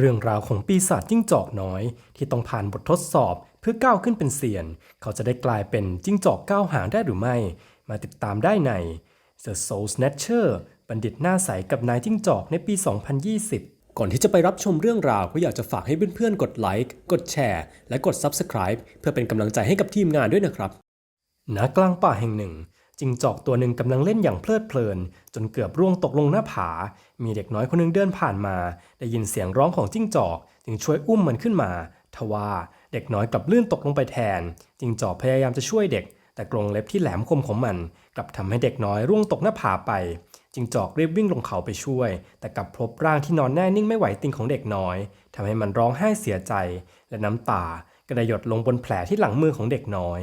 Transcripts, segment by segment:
เรื่องราวของปีศาจจิ้งจอกน้อย ที่ต้องผ่านบททดสอบเพื่อก้าวขึ้นเป็นเซียน เขาจะได้กลายเป็นจิ้งจอกก้าวหางได้หรือไม่ มาติดตามได้ใน The Soul Snatcher บัณฑิตหน้าใสกับนายจิ้งจอกในปี 2020 ก่อนที่จะไปรับชมเรื่องราว ก็อยากจะฝากให้เพื่อนๆ กดไลค์ กดแชร์ และกด Subscribe เพื่อเป็นกำลังใจให้กับทีมงานด้วยนะครับณกลางป่าแห่งหนึ่ง จิงจอกตัวหนึ่งกำลังเล่นอย่างเพลิดเพลิน จนเกือบร่วงตกลงหน้าผา มีเด็กน้อยคนหนึงเดินผ่านมา ได้ยินเสียงร้องของจิ้งจอก จึงช่วยอุ้มมันขึ้นมา ทว่าเด็กน้อยกลับลื่นตกลงไปแทน จิงจอกพยายามจะช่วยเด็ก แต่กรงเล็บที่แหลมคมของมัน กลับทำให้เด็กน้อยร่วงตกหน้าผาไป จิงจอกรีบวิ่งลงเขาไปช่วย แต่กลับพบร่างที่นอนแน่นิ่งไม่ไหวติงของเด็กน้อยทำให้มันร้องไห้เสียใจ และน้ำตาก็ได้หยดลงบนแผลที่หลังมือของเด็กน้อย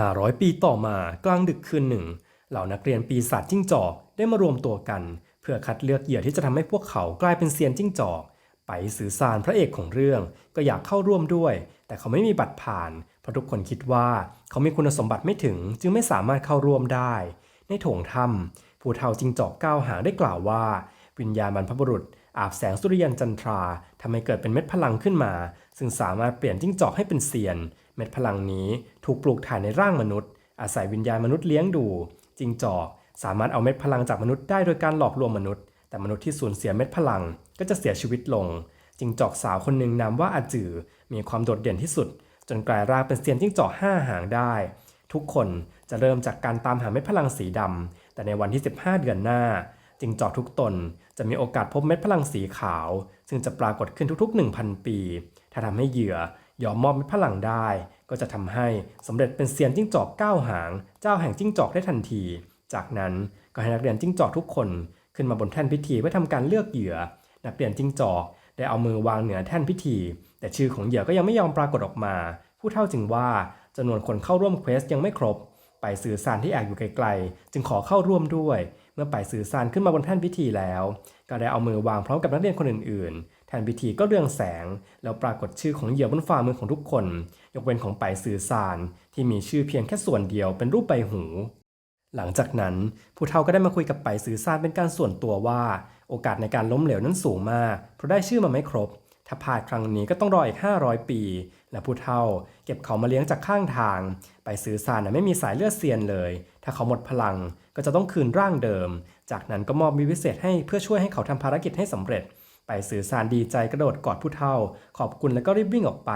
500 ปีต่อมากลางดึกคืนหนึ่ง เหล่านักเรียนปีศาจจิ้งจอกได้มารวมตัวกัน เพื่อคัดเลือกเหยื่อที่จะทำให้พวกเขากลายเป็นเซียนจิ้งจอก ไปสื่อสารพระเอกของเรื่อง ก็อยากเข้าร่วมด้วย แต่เขาไม่มีบัตรผ่าน เพราะทุกคนคิดว่าเขามีคุณสมบัติไม่ถึงจึงไม่สามารถเข้าร่วมได้ ในโถงถ้ำผู้เฒ่าจิ้งจอกก้าวหางได้กล่าวว่า วิญญาณบรรพบุรุษอาบแสงสุริยันจันทราทำให้เกิดเป็นเม็ดพลังขึ้นมา ซึ่งสามารถเปลี่ยนจิ้งจอกให้เป็นเซียน เม็ดพลังนี้ถูกปลูกถ่ายในร่างมนุษย์ อาศัยวิญญาณมนุษย์เลี้ยงดูจิงจอกสามารถเอาเม็ดพลังจากมนุษย์ได้โดยการหลอกลวงมนุษย์ แต่มนุษย์ที่สูญเสียเม็ดพลังก็จะเสียชีวิตลง จิงจอกสาวคนหนึ่งนามว่าอาจือ มีความโดดเด่นที่สุด จนกลายร่างเป็นเซียนจิ้งจอกห้าหางได้ ทุกคนจะเริ่มจากการตามหาเม็ดพลังสีดำแต่ในวันที่ 15 เดือนหน้า จิงจอกทุกตนจะมีโอกาสพบเม็ดพลังสีขาว ซึ่งจะปรากฏขึ้นทุกๆ 1,000 ปี ถ้าทำให้เหยื่อ ยอมมอบเม็ดพลังได้ ก็จะทำให้สำเร็จเป็นเซียนจิ้งจอกเก้าหาง เจ้าแห่งจิ้งจอกได้ทันที จากนั้นก็ให้นักเรียนจิ้งจอกทุกคนขึ้นมาบนแท่นพิธีเพื่อทำการเลือกเหยื่อ นักเรียนจิ้งจอกได้เอามือวางเหนือแท่นพิธี แต่ชื่อของเหยื่อก็ยังไม่ยอมปรากฏออกมา ผู้เท่าจึงว่าจำนวนคนเข้าร่วมเควสยังไม่ครบ ไปสื่อสารที่แอบอยู่ไกลๆ จึงขอเข้าร่วมด้วย เมื่อไปสื่อสารขึ้นมาบนแท่นพิธีแล้ว ก็ได้เอามือวางพร้อมกับนักเรียนคนอื่นๆ แทนพิธีก็เรืองแสง แล้วปรากฏชื่อของเหยื่อบนฝ่ามือของทุกคน ยกเว้นของไปสื่อสาร ที่มีชื่อเพียงแค่ส่วนเดียวเป็นรูปใบหู หลังจากนั้น ผู้เฒ่าก็ได้มาคุยกับไปสื่อสารเป็นการส่วนตัวว่า โอกาสในการล้มเหลวนั้นสูงมาก เพราะได้ชื่อมาไม่ครบ ถ้าพลาดครั้งนี้ก็ต้องรออีก 500 ปี และผู้เฒ่า เก็บเขามาเลี้ยงจากข้างทาง ไปสื่อสารนะไม่มีสายเลือดเซียนเลย ถ้าเขาหมดพลังก็จะต้องคืนร่างเดิม จากนั้นก็มอบมีวิเศษให้เพื่อช่วยให้เขาทำภารกิจให้สำเร็จ ไปสื่อสารดีใจกระโดดกอดผู้เฒ่า ขอบคุณแล้วก็รีบวิ่งออกไป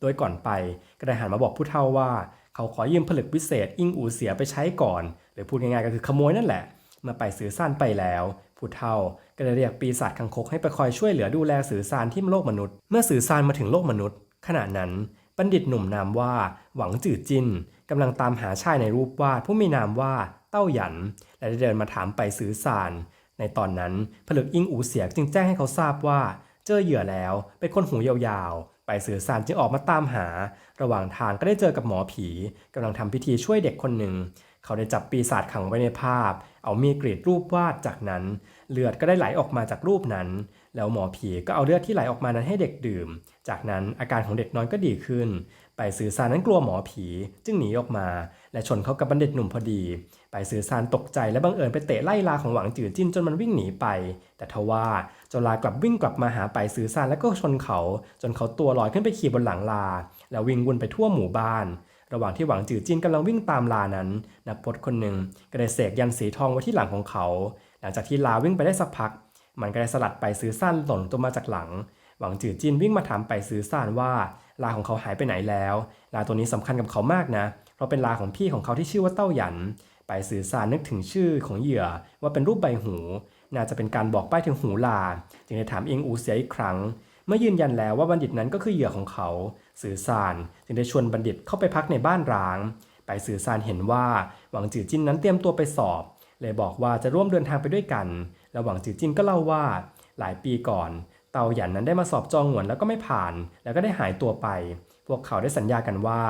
โดยก่อนไปก็ได้หันมาบอกผู้เฒ่าว่า เขาขอยืมผลึกวิเศษ อิงอูเสียไปใช้ก่อน หรือพูดง่ายๆก็คือขโมยนั่นแหละ เมื่อไปสื่อสารไปแล้วผู้เฒ่าก็ได้เรียกปีศาจคังคกให้ไปคอยช่วยเหลือดูแลสื่อสารที่โลกมนุษย์ เมื่อสื่อสารมาถึงโลกมนุษย์ ขณะนั้นบัณฑิตหนุ่มนามว่า หวังจือจินกำลังตามหาชายในรูปวาดผู้มีนามว่า ต้าหยัน และได้เดินมาถามไปสื่อสารในตอนนั้นผลึกอิงอูเสียจึงแจ้งให้เขาทราบว่า เจอเหยื่อแล้วเป็นคนหูยาวๆ ไปสื่อสารจึงออกมาตามหา ระหว่างทางก็ได้เจอกับหมอผีกำลังทำพิธีช่วยเด็กคนหนึ่ง เขาได้จับปีศาจขังไว้ในภาพ เอามีดกรีดรูปวาดจากนั้น เลือดก็ได้ไหลออกมาจากรูปนั้น แล้วหมอผีก็เอาเลือดที่ไหลออกมานั้นให้เด็กดื่ม จากนั้นอาการของเด็กน้อยก็ดีขึ้นไปสื่อสารนั้นกลัวหมอผีจึงหนีออกมา และชนเข้ากับบัณฑิตหนุ่มพอดี ไปสื่อสารตกใจและบังเอิญไปเตะไล่ลาของหวังจือจิ้นจนมันวิ่งหนีไป แต่ทว่าเจ้าลากลับวิ่งกลับมาหาไปสื่อสารแล้วก็ชนเขา จนเขาตัวลอยขึ้นไปขี่บนหลังลา แล้ววิ่งวนไปทั่วหมู่บ้าน ระหว่างที่หวังจือจิ้นกำลังวิ่งตามลานั้น นักพจน์คนหนึ่งก็ได้เสกยันสีทองไว้ที่หลังของเขา หลังจากที่ลาวิ่งไปได้สักพัก มันก็ได้สลัดไปซื้อซานหล่นตัวมาจากหลังหวังจือจินวิ่งมาถามไปซื้อซานว่า ลาของเขาหายไปไหนแล้ว ลาตัวนี้สำคัญกับเขามากนะ เพราะเป็นลาของพี่ของเขาที่ชื่อว่าเต้าหยัน ไปสื่อสารนึกถึงชื่อของเหยื่อว่าเป็นรูปใบหู น่าจะเป็นการบอกป้ายถึงหูลา จึงได้ถามเองอูเสียอีกครั้ง เมื่อยืนยันแล้วว่าบัณฑิตนั้นก็คือเหยื่อของเขา สื่อสารจึงได้ชวนบัณฑิตเข้าไปพักในบ้านร้าง ไปสื่อสารเห็นว่าหวังจือจินนั้นเตรียมตัวไปสอบ เลยบอกว่าจะร่วมเดินทางไปด้วยกัน แล้วหวังจือจินก็เล่าว่า หลายปีก่อนเตาหยันนั้นได้มาสอบจองหวนแล้วก็ไม่ผ่าน แล้วก็ได้หายตัวไป พวกเขาได้สัญญากันว่า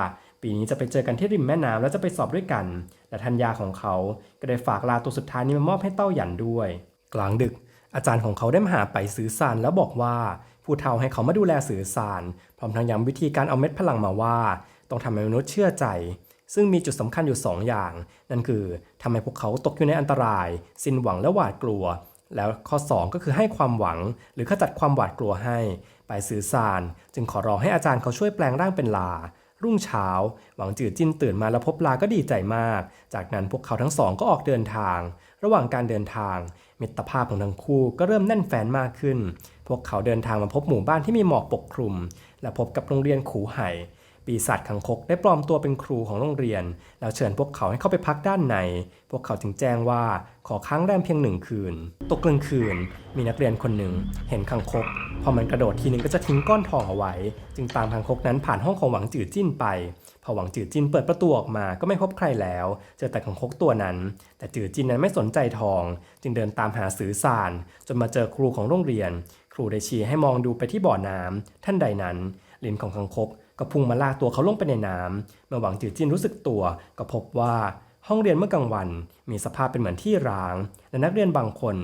ปีนี้จะไปเจอกันที่ริมแม่น้ำแล้วจะไปสอบด้วยกัน และทัญญาของเขาก็ได้ฝากลาตัวสุดท้ายนี้มามอบให้เต้าหยันด้วย กลางดึก อาจารย์ของเขาได้มาหาไปสื่อสารแล้วบอกว่าผู้เฒ่าให้เขามาดูแลสื่อสาร พร้อมทั้งย้ำวิธีการเอาเม็ดพลังมาว่า ต้องทำให้มนุษย์เชื่อใจ ซึ่งมีจุดสำคัญอยู่2อย่าง นั่นคือทำให้พวกเขาตกอยู่ในอันตราย สิ้นหวังและหวาดกลัวแล้วข้อ 2 ก็คือให้ความหวัง หรือขจัดความหวาดกลัวให้ ไปสื่อสาร จึงขอร้องให้อาจารย์เขาช่วยแปลงร่างเป็นลา รุ่งเช้า หวังจือจิ้นตื่นมาแล้วพบลาก็ดีใจมาก จากนั้นพวกเขาทั้งสองก็ออกเดินทาง ระหว่างการเดินทาง มิตรภาพของทั้งคู่ก็เริ่มแน่นแฟนมากขึ้น พวกเขาเดินทางมาพบหมู่บ้านที่มีหมอกปกคลุม และพบกับโรงเรียนขูไห่ ปีศาจคังคกได้ปลอมตัวเป็นครูของโรงเรียน แล้วเชิญพวกเขาให้เข้าไปพักด้านใน พวกเขาจึงแจ้งว่าขอค้างแรมเพียงหนึ่งคืน ตกกลางคืน มีนักเรียนคนหนึ่งเห็นคังคก พอมันกระโดดทีนึงก็จะทิ้งก้อนทองเอาไว้ จึงตามคังคกนั้นผ่านห้องของหวังจือจิ้นไป พอหวังจือจิ้นเปิดประตูออกมาก็ไม่พบใครแล้ว เจอแต่คังคกตัวนั้น แต่จือจิ้นนั้นไม่สนใจทอง จึงเดินตามหาสือสาร จนมาเจอครูของโรงเรียน ครูได้ชี้ให้มองดูไปที่บ่อน้ำท่านใดนั้นลิ้นของคังคก ก็พุ่งมาลากตัวเขาลงไปในน้ำเมื่อหวังจือจินรู้สึกตัว ก็พบว่าห้องเรียนเมื่อกลางวัน มีสภาพเป็นเหมือนที่ร้าง และนักเรียนบางคน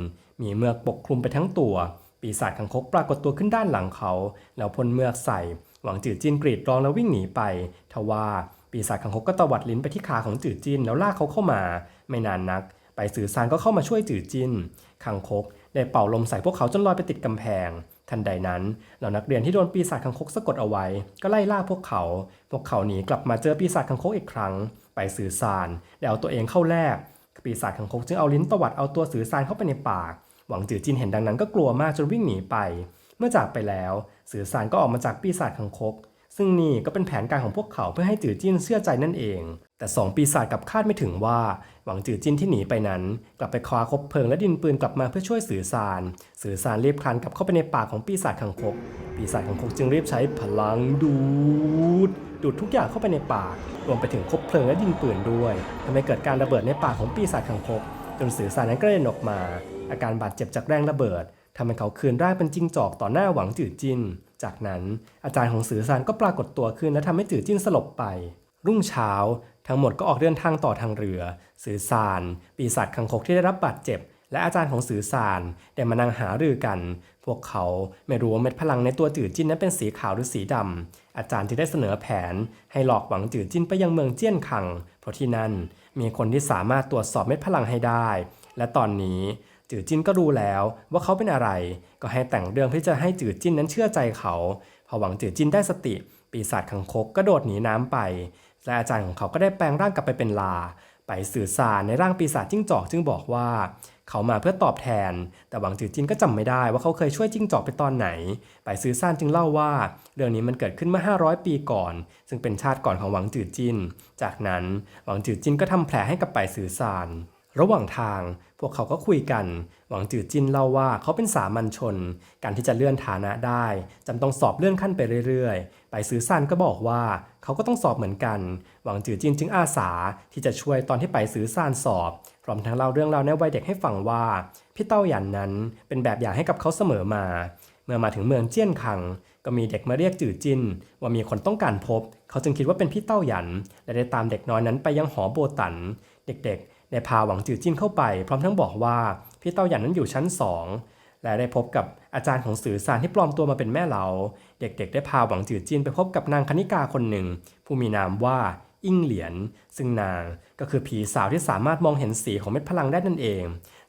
มีเมือกปกคลุมไปทั้งตัว ปีศาจคังคกปรากฏตัวขึ้นด้านหลังเขา แล้วพ่นเมือกใส่ หวังจือจินกรีดร้องแล้ววิ่งหนีไป ทว่าปีศาจคังคกก็ตวัดลิ้นไปที่ขาของจือจินแล้วลากเขาเข้ามา ไม่นานนัก ไปสื่อสารก็เข้ามาช่วยจือจินคังคกได้เป่าลมใส่พวกเขาจนลอยไปติดกำแพง ทันใดนั้นเหล่านักเรียนที่โดนปีศาจคังคกสะกดเอาไว้ ก็ไล่ล่าพวกเขา พวกเขาหนีกลับมาเจอปีศาจคังคกอีกครั้ง ไปสื่อสารแล้วเอาตัวเองเข้าแลกปีศาจคังคกจึงเอาลิ้นตวัดเอาตัวสื่อสารเข้าไปในปาก หวังจือจินเห็นดังนั้นก็กลัวมากจนวิ่งหนีไป เมื่อจากไปแล้ว สื่อสารก็ออกมาจากปีศาจคังคก ซึ่งนี่ก็เป็นแผนการของพวกเขาเพื่อให้จือจิ้นเชื่อใจนั่นเอง แต่สองปีศาจกับคาดไม่ถึงว่า หวังจือจิ้นที่หนีไปนั้น กลับไปคว้าคบเพลิงและดินปืนกลับมาเพื่อช่วยสื่อสาร สื่อสารรีบคลานกลับเข้าไปในปากของปีศาจคังคก ปีศาจคังคกจึงรีบใช้พลังดูด ดูดทุกอย่างเข้าไปในปาก รวมไปถึงคบเพลิงและดินปืนด้วยทำให้เกิดการระเบิดในปากของปีศาจคังคก จนสื่อสารนั้นกระเด็นออกมา อาการบาดเจ็บจากแรงระเบิดทำให้เขาคืนร่างเป็นจิงจอกต่อหน้าหวังจือจิ้น จากนั้นอาจารย์ของสื่อสารก็ปรากฏตัวขึ้นและทำให้จือจิ้นสลบไป รุ่งเช้า ทั้งหมดก็ออกเดินทางต่อทางเรือ สื่อสารปีศาจคังคกที่ได้รับบาดเจ็บ และอาจารย์ของสื่อสารได้มานั่งหารือกัน พวกเขาไม่รู้ว่าเม็ดพลังในตัวจือจิ้นนั้นเป็นสีขาวหรือสีดำอาจารย์จึงได้เสนอแผน ให้หลอกหวังจือจิ้นไปยังเมืองเจี้ยนคัง เพราะที่นั่นมีคนที่สามารถตรวจสอบเม็ดพลังให้ได้ และตอนนี้ จือจิ้นก็รู้แล้วว่าเขาเป็นอะไร ก็ให้แต่งเรื่องเพื่อจะให้จือจิ้นนั้นเชื่อใจเขา พอหวังจือจิ้นได้สติ ปีศาจคังคกก็โดดหนีน้ำไป และอาจารย์ของเขาก็ได้แปลงร่างกลับไปเป็นลา ไปสื่อสารในร่างปีศาจจิ้งจอกจึงบอกว่า เขามาเพื่อตอบแทน แต่หวังจือจินก็จำไม่ได้ว่าเขาเคยช่วยจิ้งจอกไปตอนไหน ไปซื้อซานจึงเล่าว่า เรื่องนี้มันเกิดขึ้นเมื่อ 500 ปีก่อน ซึ่งเป็นชาติก่อนของหวังจือจินจากนั้นหวังจือจินก็ทำแผลให้กับไปซื้อซาน ระหว่างทางพวกเขาก็คุยกัน หวังจือจินเล่าว่าเขาเป็นสามัญชน การที่จะเลื่อนฐานะได้จำต้องสอบเลื่อนขั้นไปเรื่อยๆ ไปซื้อซันก็บอกว่าเขาก็ต้องสอบเหมือนกัน หวังจือจินจึงอาสาที่จะช่วยตอนที่ไปซื้อซานสอบ พร้อมทั้งเล่าเรื่องราวในวัยเด็กให้ฟังว่า พี่เต้าหยันนั้นเป็นแบบอย่างให้กับเขาเสมอมา เมื่อมาถึงเมืองเจี้ยนคัง ก็มีเด็กมาเรียกจือจินว่ามีคนต้องการพบ เขาจึงคิดว่าเป็นพี่เต้าหยัน และได้ตามเด็กน้อยนั้นไปยังหอโบตัน เด็กๆ ได้พาหวังจือจินเข้าไปพร้อมทั้งบอกว่าพี่เต้าหยันนั้นอยู่ชั้นสองและได้พบกับอาจารย์ของสื่อสารที่ปลอมตัวมาเป็นแม่เหลา เด็กๆ ได้พาหวังจือจินไปพบกับนางคณิกาคนหนึ่ง ผู้มีนามว่าอิ่งเหลียน ซึ่งนางก็คือผีสาวที่สามารถมองเห็นสีของเม็ดพลังได้นั่นเอง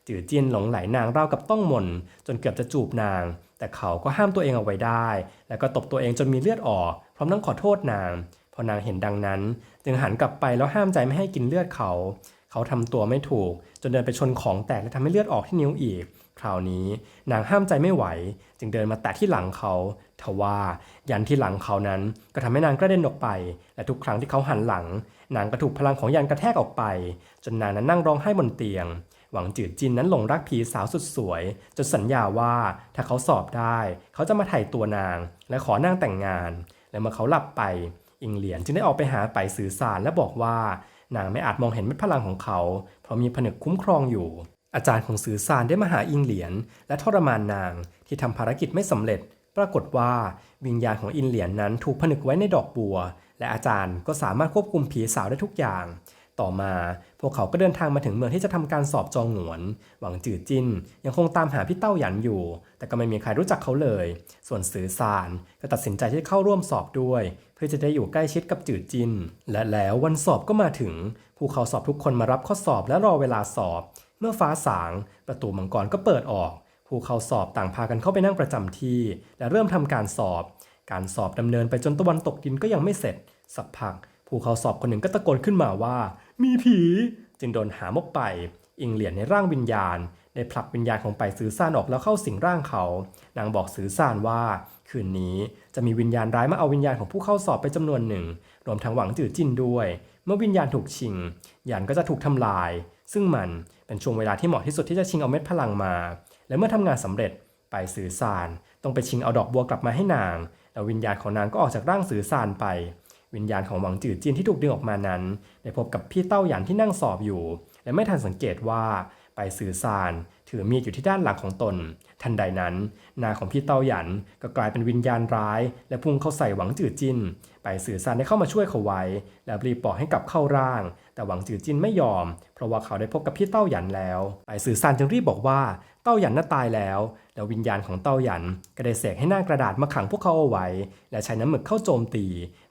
จือจินหลงไหลนางราวกับต้องมน จนเกือบจะจูบนาง แต่เขาก็ห้ามตัวเองเอาไว้ได้ แล้วก็ตบตัวเองจนมีเลือดออก พร้อมทั้งขอโทษนาง พอนางเห็นดังนั้น จึงหันกลับไปแล้วห้ามใจไม่ให้กินเลือดเขา เขาทำตัวไม่ถูก จนเดินไปชนของแตกและทำให้เลือดออกที่นิ้วอีก คราวนี้นางห้ามใจไม่ไหว จึงเดินมาแตะที่หลังเขาทว่ายันที่หลังเขานั้นก็ทำให้นางกระเด็นออกไป และทุกครั้งที่เขาหันหลัง นางก็ถูกพลังของยันกระแทกออกไป จนนางนั้นนั่งร้องไห้บนเตียง หวังจืดจินนั้นหลงรักผีสาวสุดสวย จนสัญญาว่าถ้าเขาสอบได้ เขาจะมาไถ่ตัวนาง และขอนางแต่งงาน และเมื่อเขาหลับไป อิงเหลียนจึงได้ออกไปหาไปสื่อสารและบอกว่า นางไม่อาจมองเห็นเม็ดพลังของเขา เพราะมีผนึกคุ้มครองอยู่ อาจารย์ของสือซานได้มาหาอิงเหลียน และทรมานนางที่ทำภารกิจไม่สำเร็จ ปรากฏว่าวิญญาณของอินเหลียนนั้นถูกผนึกไว้ในดอกบัว และอาจารย์ก็สามารถควบคุมผีสาวได้ทุกอย่าง ต่อมา พวกเขาก็เดินทางมาถึงเมืองที่จะทำการสอบจองหงวน หวังจือจินยังคงตามหาพี่เต้าหยันอยู่ แต่ก็ไม่มีใครรู้จักเขาเลย ส่วนสื่อสารก็ตัดสินใจที่จะเข้าร่วมสอบด้วย เพื่อจะได้อยู่ใกล้ชิดกับจือจิน และแล้ววันสอบก็มาถึง ผู้เขาสอบทุกคนมารับข้อสอบและรอเวลาสอบ เมื่อฟ้าสาง ประตูมังกรก็เปิดออก ผู้เขาสอบต่างพากันเข้าไปนั่งประจำที่ และเริ่มทำการสอบ การสอบดำเนินไปจนตะวันตกดินก็ยังไม่เสร็จ สักพัก ผู้เข้าสอบคนหนึ่งก็ตะโกนขึ้นมาว่า มีผี จึงโดนหามกไป อิงเหรียญในร่างวิญญาณ ได้ผลักวิญญาณของไปซื้อซ่านออกแล้วเข้าสิงร่างเขา นางบอกซื้อซ่านว่า คืนนี้จะมีวิญญาณร้ายมาเอาวิญญาณของผู้เข้าสอบไปจำนวนหนึ่ง รวมทั้งหวังจื่อจินด้วย เมื่อวิญญาณถูกชิงยันก็จะถูกทำลาย ซึ่งมันเป็นช่วงเวลาที่เหมาะที่สุดที่จะชิงเอาเม็ดพลังมา และเมื่อทำงานสำเร็จไปสื่อสาร ต้องไปชิงเอาดอกบัวกลับมาให้นาง แล้ววิญญาณของนางก็ออกจากร่างสื่อสารไป วิญญาณของหวังจือจินที่ถูกดึงออกมานั้น ได้พบกับพี่เต้าหยันที่นั่งสอบอยู่ และไม่ทันสังเกตว่าไปสื่อสาร ถือมีดอยู่ที่ด้านหลังของตน ทันใดนั้นนาของพี่เต้าหยันก็กลายเป็นวิญญาณร้าย และพุ่งเข้าใส่หวังจือจินไปสื่อสารได้เข้ามาช่วยเขาไว้ แล้วรีบปล่อยให้กลับเข้าร่าง แต่หวังจือจินไม่ยอม เพราะว่าเขาได้พบกับพี่เต้าหยันแล้ว ไปสื่อสารจึงรีบบอกว่าเต้าหยันน่าตายแล้ว แล้ววิญญาณของเต้าหยันก็ได้เสกให้หน้ากระดาษมาขังพวกเขาเอาไว้ และใช้น้ำหมึกเข้าโจมตี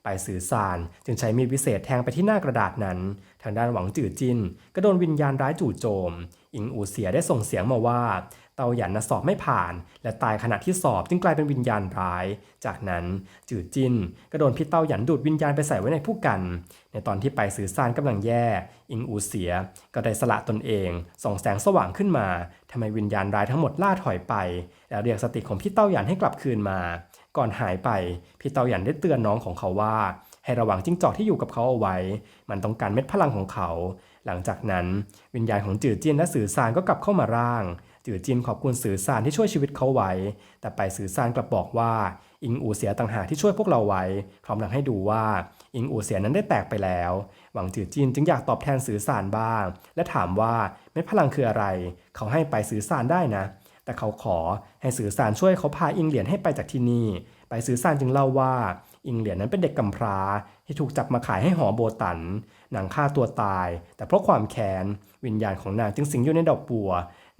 ไปสื่อสาร จึงใช้มีดวิเศษแทงไปที่หน้ากระดาษนั้น ทางด้านหวังจื่อจินก็โดนวิญญาณร้ายจู่โจม อิงอูเสียได้ส่งเสียงมาว่า เตาหยันนะสอบไม่ผ่าน และตายขณะที่สอบจึงกลายเป็นวิญญาณร้าย จากนั้นจือจินก็โดนพี่เตาหยันดูดวิญญาณไปใส่ไว้ในผู้กัน ในตอนที่ไปสื่อสารกำลังแย่ อิงอูเสีย ก็ได้สละตนเอง ส่องแสงสว่างขึ้นมาทำให้วิญญาณร้ายทั้งหมดล่าถอยไป แล้วเรียกสติของพี่เต้าหยันให้กลับคืนมา ก่อนหายไปพี่เต้าหยันได้เตือนน้องของเขาว่า ให้ระวังจิ้งจอกที่อยู่กับเขาเอาไว้ มันต้องการเม็ดพลังของเขา หลังจากนั้น วิญญาณของจือเจียนและสื่อสารก็กลับเข้ามาร่าง จือจินขอบคุณสื่อสารที่ช่วยชีวิตเขาไว้ แต่ไปสื่อสารกลับบอกว่าอิงอูเสียต่างหากที่ช่วยพวกเราไว้ พร้อมหลังให้ดูว่าอิงอูเสียนั้นได้แตกไปแล้ว หวังจือจินจึงอยากตอบแทนสื่อสารบ้าง และถามว่าเม็ดพลังคืออะไร เขาให้ไปสื่อสารได้นะ แต่เขาขอให้สื่อสารช่วยเขาพาอิงเหรียญให้ไปจากที่นี่ ไปสื่อสารจึงเล่าว่าอิงเหรียญนั้นเป็นเด็กกำพร้า ที่ถูกจับมาขายให้หอโบตันนางฆ่าตัวตาย แต่เพราะความแค้นวิญญาณของนางจึงสิงอยู่ในดอกบัว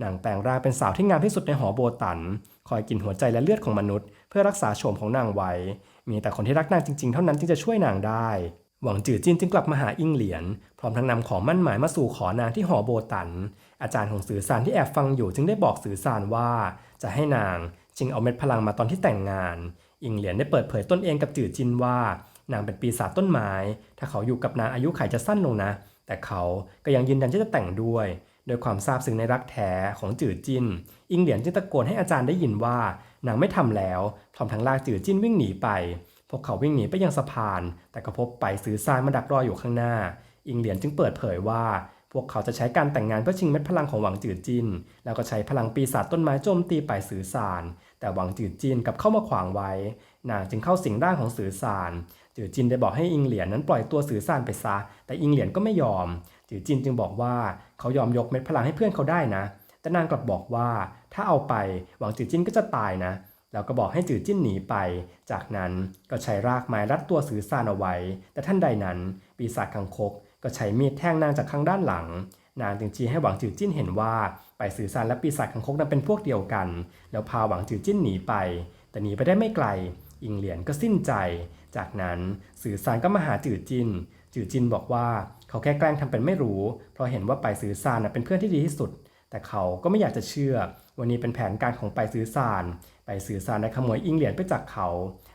นางแปลงร่างเป็นสาวที่งามที่สุดในหอโบตัน คอยกินหัวใจและเลือดของมนุษย์ เพื่อรักษาโฉมของนางไว้ มีแต่คนที่รักนางจริงๆ เท่านั้นจึงจะช่วยนางได้ หวังจือจินจึงกลับมาหาอิงเหรียญพร้อมทั้งนำของมั่นหมายมาสู่ขอนางที่หอโบตัน อาจารย์ของสื่อสารที่แอบฟังอยู่จึงได้บอกสื่อสารว่า จะให้นางจึงเอาเม็ดพลังมาตอนที่แต่งงาน อิงเหรียญได้เปิดเผยตนเองกับจือจินว่า นางเป็นปีศาจต้นไม้ ถ้าเขาอยู่กับนางอายุขัยจะสั้นลงนะ แต่เขาก็ยังยืนยันที่จะแต่งด้วย โดยความซาบซึ้งในรักแท้ของจือจิน อิงเหรียญจึงตะโกนให้อาจารย์ได้ยินว่านางไม่ทำแล้วพร้อมทั้งลากจือจินวิ่งหนีไป พวกเขาวิ่งหนีไปยังสะพาน แต่ก็พบไปซื้อซานมาดักรออยู่ข้างหน้า อิงเหรียญจึงเปิดเผยว่า พวกเขาจะใช้การแต่งงานเพื่อชิงเม็ดพลังของหวังจือจิน แล้วก็ใช้พลังปีศาจต้นไม้โจมตีไปสื่อสาร แต่หวังจือจินกลับเข้ามาขวางไว้ นางจึงเข้าสิงร่างของสื่อสารจือจินได้บอกให้อิงเหรียญนั้นปล่อยตัวสื่อสารไปซะ แต่อิงเหรียญก็ไม่ยอม จือจินจึงบอกว่าเขายอมยกเม็ดพลังให้เพื่อนเขาได้นะ แต่นางกลับบอกว่าถ้าเอาไปหวังจือจินก็จะตายนะแล้วก็บอกให้จือจิ้นหนีไป จากนั้นก็ใช้รากไม้รัดตัวสือสารเอาไว้ แต่ท่านใดนั้น ปีศาจคังคกก็ใช้มีดแทงนางจากข้างด้านหลัง นางจึงชี้ให้หวังจือจิ้นเห็นว่า ไปสือสารและปีศาจคังคกนั้นเป็นพวกเดียวกัน แล้วพาหวังจือจิ้นหนีไป แต่หนีไปได้ไม่ไกล อิงเหรียญก็สิ้นใจ จากนั้นสือสารก็มาหาจือจินจือจินบอกว่า เขาแค่แกล้งทำเป็นไม่รู้ เพราะเห็นว่าไปสื่อสานเป็นเพื่อนที่ดีที่สุด แต่เขาก็ไม่อยากจะเชื่อ วันนี้เป็นแผนการของไปสื่อสารไปสื่อสารได้ขโมยอิงเหรียญไปจากเขา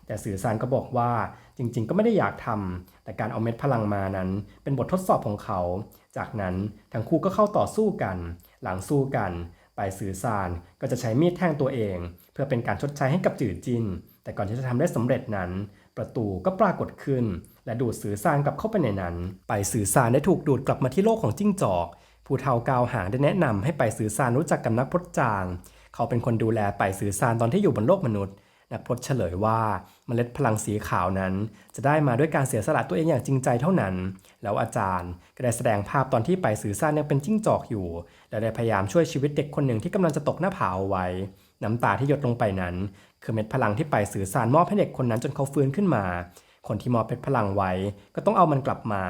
แต่สื่อสารก็บอกว่าจริงๆ ก็ไม่ได้อยากทำแต่การเอาเม็ดพลังมานั้น เป็นบททดสอบของเขา จากนั้นทั้งคู่ก็เข้าต่อสู้กัน หลังสู้กัน ไปสื่อสารก็จะใช้มีดแทงตัวเอง เพื่อเป็นการชดใช้ให้กับจือจินแต่ก่อนที่จะทำได้สำเร็จนั้น ประตูก็ปรากฏขึ้น และดูดสื่อสารกลับเข้าไปในนั้น ไปสื่อสารได้ถูกดูดกลับมาที่โลกของจิ้งจอก ผู้เฒ่ากาวหางได้แนะนำให้ไปสื่อสารรู้จักกับนักพจน์จาง เขาเป็นคนดูแลไปสื่อสารตอนที่อยู่บนโลกมนุษย์ นักพจน์เฉลยว่าเมล็ดพลังสีขาวนั้น จะได้มาด้วยการเสียสละตัวเองอย่างจริงใจเท่านั้น แล้วอาจารย์ก็ได้แสดงภาพตอนที่ไปสื่อสารยังเป็นจิ้งจอกอยู่ และได้พยายามช่วยชีวิตเด็กคนหนึ่งที่กำลังจะตกหน้าผาเอาไว้น้ำตาที่หยดลงไปนั้น คือเม็ดพลังที่ไปสื่อสารมอบให้เด็กคนนั้นจนเขาฟื้นขึ้นมา คนที่มอบเพชรพลังไว้ ก็ต้องเอามันกลับมา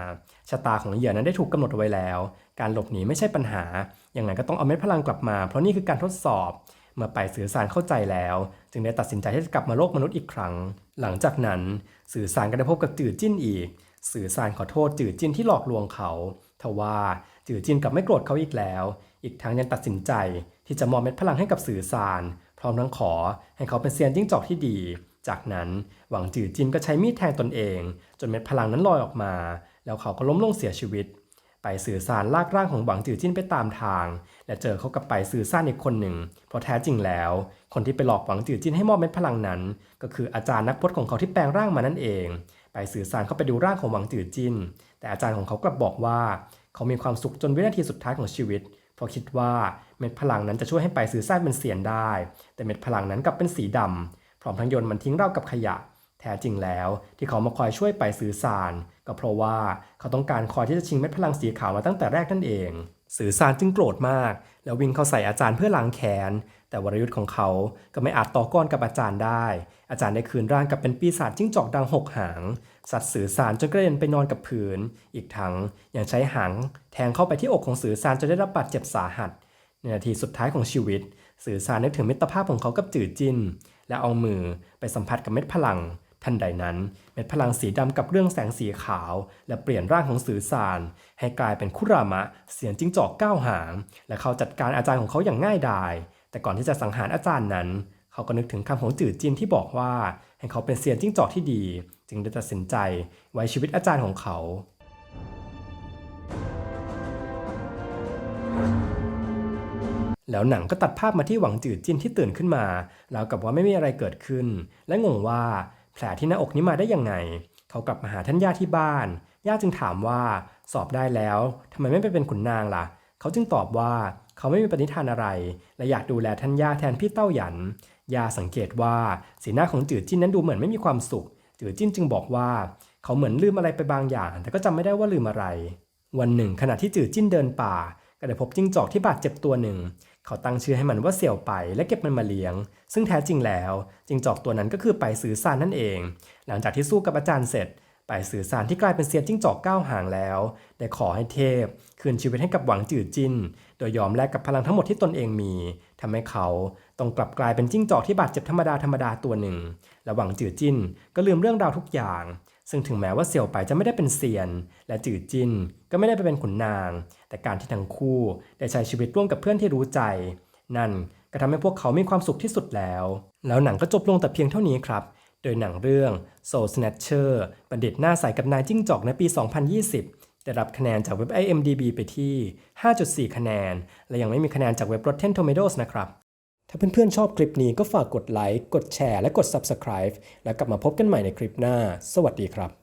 ชะตาของเหยื่อนั้นได้ถูกกำหนดไว้แล้ว การหลบหนีไม่ใช่ปัญหา อย่างไรก็ต้องเอาเม็ดพลังกลับมา เพราะนี่คือการทดสอบ เมื่อไปสื่อสารเข้าใจแล้ว จึงได้ตัดสินใจที่จะกลับมาโลกมนุษย์อีกครั้ง หลังจากนั้น สื่อสารก็ได้พบกับจือจิ้นอีก สื่อสารขอโทษจือจิ้นที่หลอกลวงเขาทว่าจือจินกลับไม่โกรธเขาอีกแล้ว อีกทั้งยังตัดสินใจที่จะมอบเม็ดพลังให้กับสื่อสาร พร้อมทั้งขอให้เขาเป็นเซียนจิ้งจอกที่ดี จากนั้นหวังจือจินก็ใช้มีดแทงตนเอง จนเม็ดพลังนั้นลอยออกมา แล้วเขาก็ล้มลงเสียชีวิต ไปสื่อสารลากร่างของหวังจือจินไปตามทาง และเจอเขากับไปสื่อสารอีกคนหนึ่ง เพราะแท้จริงแล้ว คนที่ไปหลอกหวังจือจินให้มอบเม็ดพลังนั้น ก็คืออาจารย์นักพจน์ของเขาที่แปลงร่างมานั่นเอง ไปสื่อสารเข้าไปดูร่างของหวังจือจิน แต่อาจารย์ของเขากลับบอกว่า เขามีความสุขจนวินาทีสุดท้ายของชีวิตเพราะคิดว่าเม็ดพลังนั้นจะช่วยให้ไปสื่อสารเป็นเสียนได้ แต่เม็ดพลังนั้นกลับเป็นสีดำ พร้อมทั้งยนต์มันทิ้งเรากับขยะ แท้จริงแล้วที่เขามาคอยช่วยไปสื่อสาร ก็เพราะว่าเขาต้องการคอยที่จะชิงเม็ดพลังสีขาวมาตั้งแต่แรกนั่นเอง สื่อสารจึงโกรธมาก แล้ววิ่งเข้าใส่อาจารย์เพื่อล้างแค้นแต่วรยุทธ์ของเขาก็ไม่อาจต่อกรกับอาจารย์ได้ อาจารย์ได้คืนร่างกับเป็นปีศาจจิ้งจอกดังหกหาง สัตว์สื่อสารจนกระเด็นไปนอนกับพื้น อีกทั้งยังใช้หางแทงเข้าไปที่อกของสื่อสารจนได้รับบาดเจ็บสาหัส ในนาทีสุดท้ายของชีวิต สื่อสารนึกถึงมิตรภาพของเขากับจืดจิน และเอามือไปสัมผัสกับเม็ดพลัง ทันใดนั้น เม็ดพลังสีดำกับเรื่องแสงสีขาว และเปลี่ยนร่างของสื่อสาร ให้กลายเป็นคุรามะ เสียงจิ้งจอกก้าวหาง และเขาจัดการอาจารย์ของเขาอย่างง่ายดาย แต่ก่อนที่จะสังหารอาจารย์นั้น เขาก็นึกถึงคำของจืดจินที่บอกว่า ให้เขาเป็นเซียนจิ้งจอกที่ดี จึงได้ตัดสินใจไว้ชีวิตอาจารย์ของเขา แล้วหนังก็ตัดภาพมาที่หวังจืดจินที่ตื่นขึ้นมา แล้วกับว่าไม่มีอะไรเกิดขึ้น และงงว่าแผลที่หน้าอกนี้มาได้ยังไง เขากลับมาหาท่านย่าที่บ้าน ย่าจึงถามว่าสอบได้แล้วทำไมไม่ไปเป็นขุนนางล่ะ เขาจึงตอบว่าเขาไม่มีปณิธานอะไร และอยากดูแลท่านย่าแทนพี่เต้าหยัน ย่าสังเกตว่าสีหน้าของจืดจินนั้นดูเหมือนไม่มีความสุข จืดจินจึงบอกว่า เขาเหมือนลืมอะไรไปบางอย่าง แต่ก็จำไม่ได้ว่าลืมอะไร วันหนึ่งขณะที่จืดจิ้นเดินป่า ก็ได้พบจิ้งจอกที่บาดเจ็บตัวหนึ่ง เขาตั้งชื่อให้มันว่าเสี่ยวไปและเก็บมันมาเลี้ยง ซึ่งแท้จริงแล้วจิงจอกตัวนั้นก็คือไปสือสารนั่นเอง หลังจากที่สู้กับอาจารย์เสร็จ ไปสื่อสารที่กลายเป็นเซียนจิ้งจอกก้าวหางแล้ว ได้ขอให้เทพ คืนชีวิตให้กับหวังจืดจิน โดยยอมแลกกับพลังทั้งหมดที่ตนเองมีทำให้เขาต้องกลับกลายเป็นจิ้งจอกที่บาดเจ็บธรรมดาธรรมดาตัวหนึ่ง และหวังจืดจินก็ลืมเรื่องราวทุกอย่าง ซึ่งถึงแม้ว่าเสี่ยวไปจะไม่ได้เป็นเซียน และจืดจินก็ไม่ได้ไปเป็นขุนนาง แต่การที่ทั้งคู่ได้ใช้ชีวิตร่วมกับเพื่อนที่รู้ใจ นั่นก็ทำให้พวกเขามีความสุขที่สุดแล้ว แล้วหนังก็จบลงแต่เพียงเท่านี้ครับ โดยหนังเรื่อง Soul Snatcher บัณฑิตหน้าใสกับนายจิ้งจอกในปี 2020 ได้รับคะแนนจากเว็บ IMDb ไปที่ 5.4 คะแนน และยังไม่มีคะแนนจากเว็บ Rotten Tomatoes นะครับ ถ้าเพื่อนๆชอบคลิปนี้ก็ฝากกดไลค์ กดแชร์ และกด Subscribe แล้วกลับมาพบกันใหม่ในคลิปหน้า สวัสดีครับ